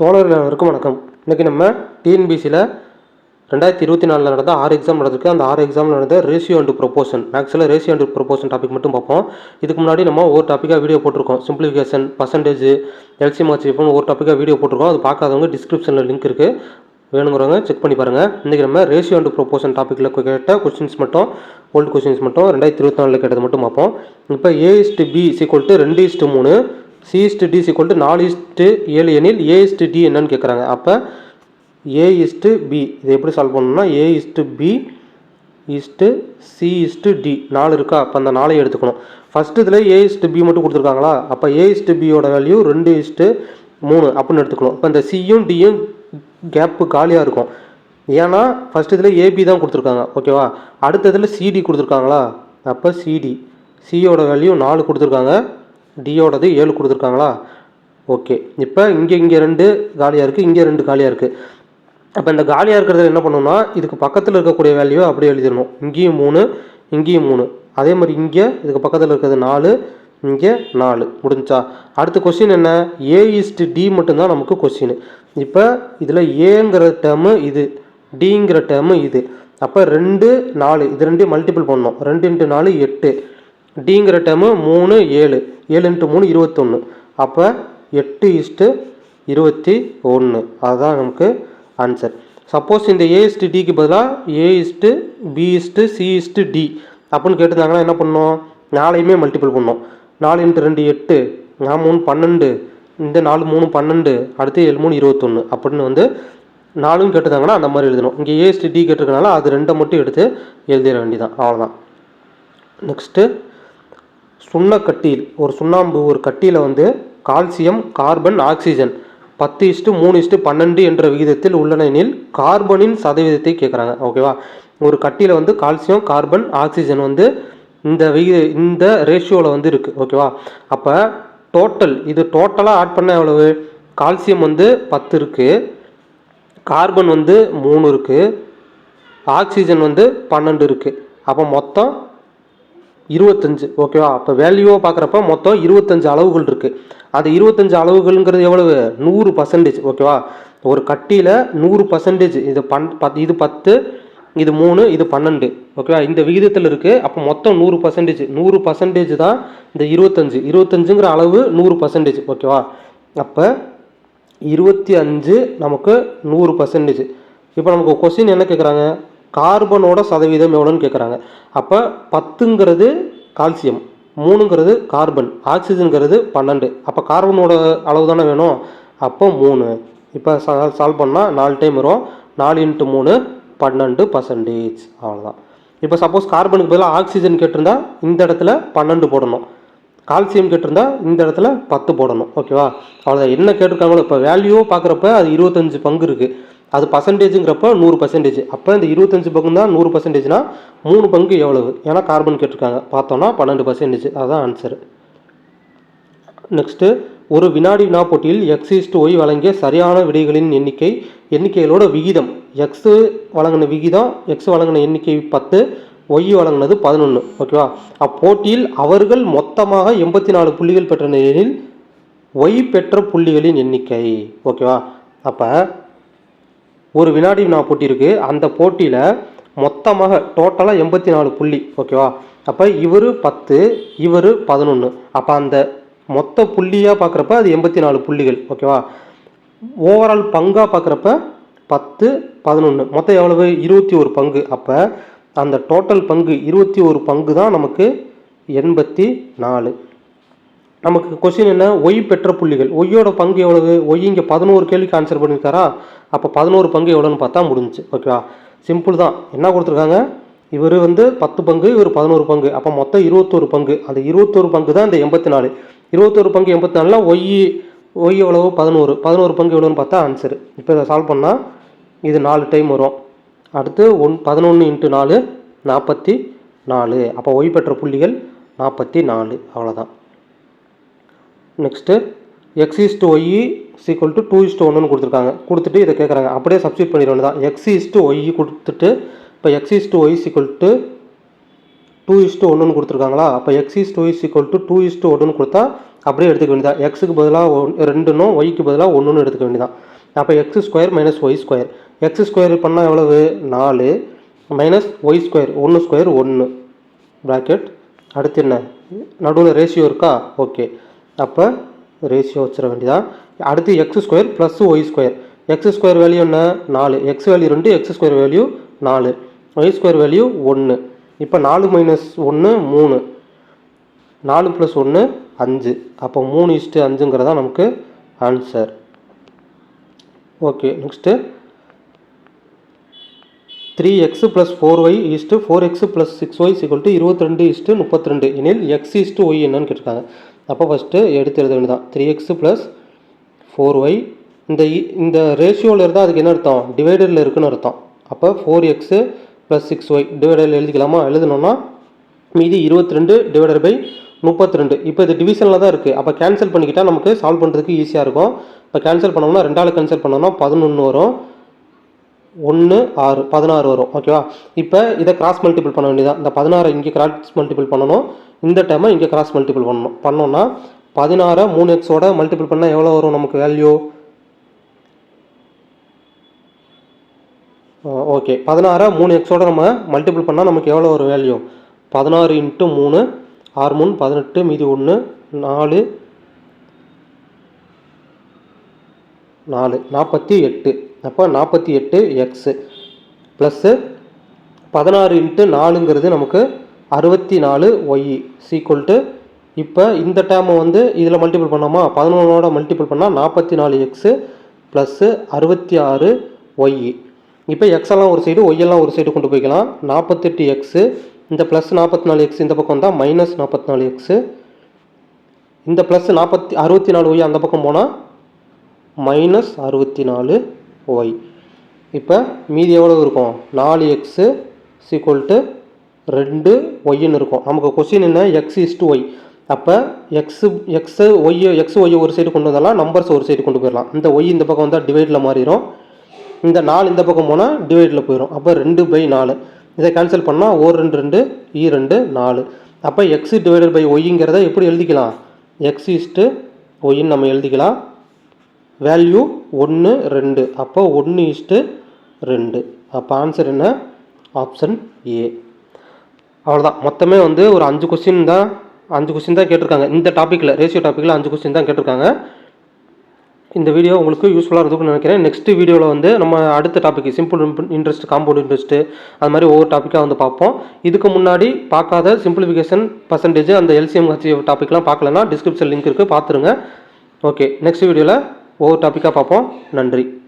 தோழர்கள் அனைவருக்கும் வணக்கம். இன்றைக்கி நம்ம டிஎன்பிசியில் ரெண்டாயிரத்தி இருபத்தி நாலில் நடந்த ஆறு எக்ஸாம் நடந்திருக்கு. அந்த ஆறு எக்ஸாமில் நடந்த ரேஷியோ அண்ட் ப்ரொபோஷன் மேக்ஸில் ரேஷியோ அண்ட் ப்ரொபோஷன் டாபிக் மட்டும் பார்ப்போம். இதுக்கு முன்னாடி நம்ம ஒரு டாப்பிக்காக வீடியோ போட்டிருக்கோம். சிம்பிளிஃபிகேஷன் பர்சன்டேஜ் எல்சி மார்க்ஸ் இப்போ ஒரு டாப்பிக்காக வீடியோ போட்டிருக்கோம். அது பார்க்காதவங்க டிஸ்கிரிப்ஷனில் லிங்க் இருக்குது வேணுங்கிறவங்க செக் பண்ணி பாருங்கள் இன்றைக்கி நம்ம ரேஷியோ அண்ட் ப்ரொபோஷன் டாப்பிக்கில் கேட்ட கொஸ்டின்ஸ் மட்டும் ஓல்டு கொஸ்டின்ஸ் மட்டும் ரெண்டாயிரத்தி இருபத்தி நாலில் கேட்டது மட்டும் பார்ப்போம். இப்போ A is to B equal to ரெண்டு இஸ்ட்டு மூணு. C is to D equal to நாலு இஸ்டு ஏழு எனில் ஏ இஸ்டு டி என்னன்னு கேட்குறாங்க அப்போ ஏ இஸ்டு பி இதை எப்படி சால்வ் பண்ணணும்னா A is to B is to C is to D நாலு இருக்கா? அப்போ அந்த நாலையும் எடுத்துக்கணும். ஃபஸ்ட்டு இதில் ஏ இஸ்ட்டு பி மட்டும் கொடுத்துருக்காங்களா? அப்போ ஏ இஸ்ட்டு பியோட வேல்யூ ரெண்டு இஸ்ட்டு மூணு அப்படின்னு எடுத்துக்கணும். இப்போ இந்த சியும் டியும் கேப்பு காலியாக இருக்கும். ஏன்னா ஃபஸ்ட் இதில் ஏபி தான் கொடுத்துருக்காங்க. ஓகேவா அடுத்த இதில் சிடி கொடுத்துருக்காங்களா? அப்போ சிடி சியோட வேல்யூ நாலு கொடுத்துருக்காங்க. டியோடது ஏழு கொடுத்துருக்காங்களா? ஓகே. இப்போ இங்கே இங்கே ரெண்டு காலியாக இருக்குது இங்கே ரெண்டு காலியாக இருக்குது அப்போ இந்த காலியாக இருக்கிறதுல என்ன பண்ணணும்னா இதுக்கு பக்கத்தில் இருக்கக்கூடிய வேல்யூ அப்படியே எழுதிடணும். இங்கேயும் மூணு இங்கேயும் மூணு. அதே மாதிரி இங்கே இதுக்கு பக்கத்தில் இருக்கிறது நாலு இங்கே நாலு. முடிஞ்சா? அடுத்த கொஸ்டின் என்ன? ஏ இஸ்டு டி மட்டும்தான் நமக்கு கொஸ்டின் இப்போ இதில் ஏங்கிற டேர்மு இது டிங்கிற டேர்மு இது. அப்போ ரெண்டு நாலு. இது ரெண்டையும் மல்டிபிள் பண்ணணும். ரெண்டு இன்ட்டு நாலு எட்டு. டிங்கிற டேர்மு மூணு ஏழு. ஏழு இன்ட்டு மூணு இருபத்தொன்று அப்போ எட்டு இஸ்ட்டு இருபத்தி ஒன்று அதுதான் நமக்கு ஆன்சர் சப்போஸ் இந்த ஏ இஸ்ட்டு டிக்கு பதிலாக A is to B is to C is to D அப்படின்னு கேட்டிருந்தாங்கன்னா என்ன பண்ணோம்? நாளையுமே மல்டிபிள் பண்ணோம். நாலு இன்ட்டு ரெண்டு எட்டு நான் மூணு பன்னெண்டு இந்த நாலு மூணு பன்னெண்டு அடுத்து ஏழு மூணு இருபத்தொன்று அப்படின்னு வந்து நாலும் கேட்டிருந்தாங்கன்னா அந்த மாதிரி எழுதணும். இங்கே ஏஎஸ்டி டி கேட்டிருக்கனால அது ரெண்டை மட்டும் எடுத்து எழுதிட வேண்டியதான் அவ்வளோதான் நெக்ஸ்ட்டு சுண்ணக்கட்டியில் ஒரு சுண்ணாம்பு ஒரு கட்டியில் வந்து கால்சியம் கார்பன் ஆக்சிஜன். பத்து இஸ்ட்டு மூணு இஸ்ட்டு பன்னெண்டு என்ற விகிதத்தில் உள்ளன எனில் கார்பனின் சதவீதத்தை கேட்குறாங்க ஓகேவா? ஒரு கட்டியில் வந்து கால்சியம் கார்பன் ஆக்சிஜன் வந்து இந்த விகித இந்த ரேஷியோவில் வந்து இருக்குது ஓகேவா? அப்போ டோட்டல் இது டோட்டலாக ஆட் பண்ண எவ்வளவு? கால்சியம் வந்து பத்து இருக்குது கார்பன் வந்து மூணு இருக்குது ஆக்சிஜன் வந்து பன்னெண்டு இருக்குது அப்போ மொத்தம் இருபத்தஞ்சு ஓகேவா அப்போ வேல்யூவாக பார்க்குறப்ப மொத்தம் இருபத்தஞ்சு அளவுகள் இருக்குது அது இருபத்தஞ்சு அளவுகள்ங்கிறது எவ்வளவு? நூறு பர்சன்டேஜ் ஓகேவா ஒரு கட்டியில் நூறு பர்சன்டேஜ் இது பன் பத் இது பத்து இது மூணு இது பன்னெண்டு ஓகேவா இந்த விகிதத்தில் இருக்குது அப்போ மொத்தம் நூறு பர்சன்டேஜ் நூறு பர்சன்டேஜ் தான் இந்த இருபத்தஞ்சு. இருபத்தஞ்சுங்கிற அளவு நூறு பர்சன்டேஜ் ஓகேவா அப்போ இருபத்தி அஞ்சு நமக்கு நூறு பர்சன்டேஜ் இப்போ நமக்கு கொஸ்டின் என்ன கேட்குறாங்க கார்பனோட சதவீதம் எவ்வளோன்னு கேட்குறாங்க அப்போ பத்துங்கிறது கால்சியம் மூணுங்கிறது கார்பன் ஆக்சிஜனுங்கிறது பன்னெண்டு. அப்போ கார்பனோட அளவு தானே வேணும்? அப்போ மூணு. இப்போ சால்வ் பண்ணால் நாலு டைம் வரும். நாலு இன்ட்டு மூணு பன்னெண்டு பர்சன்டேஜ் அவ்வளோதான் இப்போ சப்போஸ் கார்பனுக்கு பதிலாக ஆக்சிஜன் கேட்டிருந்தா இந்த இடத்துல பன்னெண்டு போடணும். கால்சியம் கேட்டிருந்தா இந்த இடத்துல பத்து போடணும். ஓகேவா? அவ்வளோதான் என்ன கேட்டிருக்காங்களோ இப்போ வேல்யூவோ பார்க்குறப்ப அது இருபத்தஞ்சு பங்கு இருக்குது அது பர்சன்டேஜுங்கிறப்போ நூறு பர்சன்டேஜ் அப்போ இந்த இருபத்தஞ்சு பங்கு தான் நூறு பர்சன்டேஜ்னா மூணு பங்கு எவ்வளவு? ஏன்னா கார்பன் கேட்டிருக்காங்க. பார்த்தோம்னா பன்னெண்டு பர்சன்டேஜ் அதுதான் ஆன்சர் நெக்ஸ்ட்டு ஒரு வினாடி வினா போட்டியில் எக்ஸ் ஒய் வழங்கிய சரியான விடைகளின் எண்ணிக்கை எண்ணிக்கைகளோட விகிதம். எக்ஸு வழங்கின விகிதம் எக்ஸ் வழங்கின எண்ணிக்கை பத்து ஒய் வழங்கினது பதினொன்று ஓகேவா அப்போட்டியில் அவர்கள் மொத்தமாக எண்பத்தி நாலு புள்ளிகள் பெற்ற நிலையில் ஒய் பெற்ற புள்ளிகளின் எண்ணிக்கை. ஓகேவா அப்போ ஒரு வினாடி வினா போட்டி இருக்குது அந்த போட்டியில் மொத்தமாக டோட்டலாக எண்பத்தி நாலு புள்ளி. ஓகேவா அப்போ இவர் பத்து இவர் பதினொன்று அப்போ அந்த மொத்த புள்ளியாக பார்க்குறப்ப அது எண்பத்தி நாலு புள்ளிகள் ஓகேவா ஓவரால் பங்காக பார்க்குறப்ப பத்து பதினொன்று மொத்தம் எவ்வளவு? இருபத்தி ஒரு பங்கு. அப்போ அந்த டோட்டல் பங்கு இருபத்தி ஒரு பங்கு தான் நமக்கு எண்பத்தி நாலு நமக்கு கொஸ்டின் என்ன? ஒய் பெற்ற புள்ளிகள். ஒய்யோட பங்கு எவ்வளவு? ஒய் இங்கே பதினோரு கேள்விக்கு ஆன்சர் பண்ணியிருக்காரா அப்போ பதினோரு பங்கு எவ்வளோன்னு பார்த்தா முடிஞ்சுச்சு. ஓகேவா சிம்பிள் தான். என்ன கொடுத்துருக்காங்க? இவர் வந்து பத்து பங்கு இவர் பதினோரு பங்கு. அப்போ மொத்தம் இருபத்தோரு பங்கு. அந்த இருபத்தோரு பங்கு தான் இந்த எண்பத்தி நாலு இருபத்தோரு பங்கு எண்பத்தி நாலில் ஒய் ஒய் எவ்வளவு? பதினோரு. பதினோரு பங்கு எவ்வளோன்னு பார்த்தா ஆன்சர் இப்போ இதை சால்வ் பண்ணால் இது நாலு டைம் வரும். அடுத்து ஒன் பதினொன்று இன்ட்டு நாலு நாற்பத்தி நாலு. அப்போ ஒய் பெற்ற புள்ளிகள் நாற்பத்தி நாலு. அவ்வளோதான் next X is to Y equal to two is to ஒன்றுன்னு கொடுத்துருக்காங்க. கொடுத்துட்டு இதை கேட்குறாங்க அப்படியே சப்ஸ்டியூட் பண்ணிட தான் எக்ஸ் இஸ்டு ஒய் கொடுத்துட்டு இப்போ X is to Y equal to two is to ஒன்றுன்னு கொடுத்துருக்காங்களா? அப்போ X is two is equal to two is to ஒன்றுன்னு கொடுத்தா அப்படியே எடுத்துக்க வேண்டியதான் எக்ஸுக்கு பதிலாக ஒன் ரெண்டுன்னும் ஒய்க்கு பதிலாக ஒன்றுன்னு எடுத்துக்க வேண்டியதான் அப்போ X square minus Y square X square பண்ணால் எவ்வளவு? நாலு. மைனஸ் ஒய் ஸ்கொயர் ஒன்று ஸ்கொயர் ஒன்று ப்ராக்கெட் அடுத்து என்ன? நடுவில் ரேஷியோ இருக்கா? ஓகே அப்போ ரேஷியோ வச்சிட வேண்டியதான் அடுத்து X square plus Y square X square value என்ன? நாலு. எக்ஸ் வேல்யூ ரெண்டு எக்ஸ் ஸ்கொயர் வேல்யூ நாலு. ஒய் ஸ்கொயர் வேல்யூ ஒன்று இப்போ நாலு மைனஸ் ஒன்று மூணு. நாலு ப்ளஸ் ஒன்று அஞ்சு. அப்போ மூணு இஸ்ட்டு அஞ்சுங்கிறதா நமக்கு answer okay next three X plus four Y is to four X plus six Y equal to இருபத்தி ரெண்டு இஸ்ட்டு முப்பத்தி ரெண்டு. எனில் எக்ஸ் இஸ்ட்டு ஒய் என்னன்னு கேட்டிருக்காங்க. அப்போ ஃபஸ்ட்டு எடுத்து எழுத வேண்டியதான் three X plus four Y இந்த இ- இந்த ரேஷியோவில் இருந்தால் அதுக்கு என்ன அர்த்தம்? டிவைடரில் இருக்குன்னு அர்த்தம். அப்போ four X plus six Y டிவைடரில் எழுதிக்கலாமா? எழுதணும்னா மீதி இருபத்தி ரெண்டு டிவைடர் பை முப்பத்தி ரெண்டு இப்போ இது டிவிஷனில் தான் இருக்குது அப்போ கேன்சல் பண்ணிக்கிட்டால் நமக்கு சால்வ் பண்ணுறதுக்கு ஈஸியாக இருக்கும். இப்போ கேன்சல் பண்ணோம்னா ரெண்டாவது கேன்சல் பண்ணோம்னா பதினொன்று வரும். ஒன்று ஆறு பதினாறு வரும். ஓகேவா இப்போ இதை கிராஸ் மல்டிபிள் பண்ண வேண்டியதான் இந்த பதினாறை இங்கே கிராஸ் மல்டிபிள் பண்ணணும். இந்த டைமை இங்கே கிராஸ் மல்டிபிள் பண்ணணும். பண்ணோன்னா பதினாறை மூணு எக்ஸோட மல்டிபிள் பண்ணால் எவ்வளோ வரும் நமக்கு? வேல்யூ ஓகே பதினாறை மூணு எக்ஸோட நம்ம மல்டிபிள் பண்ணால் நமக்கு எவ்வளோ ஒரு வேல்யூ பதினாறு இன்ட்டு மூணு ஆறு மூணு பதினெட்டு மீதி ஒன்று நாலு நாலு நாற்பத்தி எட்டு. அப்போ நாற்பத்தி எட்டு எக்ஸு ப்ளஸ்ஸு பதினாறு இன்ட்டு நாலுங்கிறது நமக்கு அறுபத்தி நாலு ஒய் சீக்குவல் டு இப்போ இந்த டேமை வந்து இதில் மல்டிபிள் பண்ணோமா? பதினொன்னோட மல்டிபிள் பண்ணால் நாற்பத்தி நாலு எக்ஸு ப்ளஸ்ஸு அறுபத்தி ஆறு ஒய் இப்போ எக்ஸ் எல்லாம் ஒரு சைடு ஒய்யெல்லாம் ஒரு சைடு கொண்டு போய்க்கலாம். நாற்பத்தெட்டு எக்ஸு இந்த ப்ளஸ் நாற்பத்தி நாலு எக்ஸ் இந்த பக்கம் வந்தால் மைனஸ் நாற்பத்தி நாலு எக்ஸு இந்த ப்ளஸ் நாற்பத்தி அறுபத்தி நாலு ஒய் அந்த பக்கம் போனால் மைனஸ் அறுபத்தி நாலு ஒய் இப்போ மீதி எவ்வளவு இருக்கும்? நாலு எக்ஸு சீக்குவல் டு ரெண்டு ஒய்ன்னு இருக்கும். நமக்கு கொஸ்டின் என்ன? எக்ஸ் இஸ் டு ஒய் அப்போ X X Y X Y ஒரு சைடு கொண்டு வந்தாலும் நம்பர்ஸ் ஒரு சைடு கொண்டு போயிடலாம் இந்த ஒய் இந்த பக்கம் வந்தால் டிவைடில் மாறிடும் இந்த நாலு இந்த பக்கம் போனால் டிவைடில் போயிடும் அப்போ ரெண்டு பை நாலு. இதை கேன்சல் பண்ணால் ஓர் ரெண்டு ரெண்டு இ ரெண்டு நாலு. அப்போ எக்ஸ் டிவைடட் பை ஒய்ங்கிறத எப்படி எழுதிக்கலாம்? எக்ஸ் இஸ்ட்டு ஒய்ன்னு நம்ம எழுதிக்கலாம். வேல்யூ ஒன்று ரெண்டு. அப்போ ஒன்று இஸ்ட்டு ரெண்டு. அப்போ ஆன்சர் என்ன? ஆப்ஷன் ஏ அவ்வளோதான் மொத்தமே வந்து ஒரு அஞ்சு கொஸ்டின் தான் அஞ்சு கொஸ்டின் தான் கேட்டிருக்காங்க. இந்த டாப்பிக்கில் ரேஷியோ டாப்பிக்கில் அஞ்சு கொஸ்டின் தான் கேட்டிருக்காங்க. இந்த வீடியோ உங்களுக்கு யூஸ்ஃபுல்லாக இருக்கும்னு நினைக்கிறேன். நெக்ஸ்ட் வீடியோவில் வந்து நம்ம அடுத்த topic simple interest compound interest அது மாதிரி ஒவ்வொரு டாப்பிக்காக வந்து பார்ப்போம். இதுக்கு முன்னாடி பார்க்காத சிம்பிளிஃபிகேஷன் பர்சன்டேஜ் அந்த எல்சிஎம் ஹச்சி டாப்பிக்லாம் பார்க்கலன்னா டிஸ்கிரிப்ஷன் லிங்க் இருக்குது பார்த்துருங்க. ஓகே நெக்ஸ்ட் வீடியோவில் ஒவ்வொரு டாப்பிக்காக பார்ப்போம். நன்றி.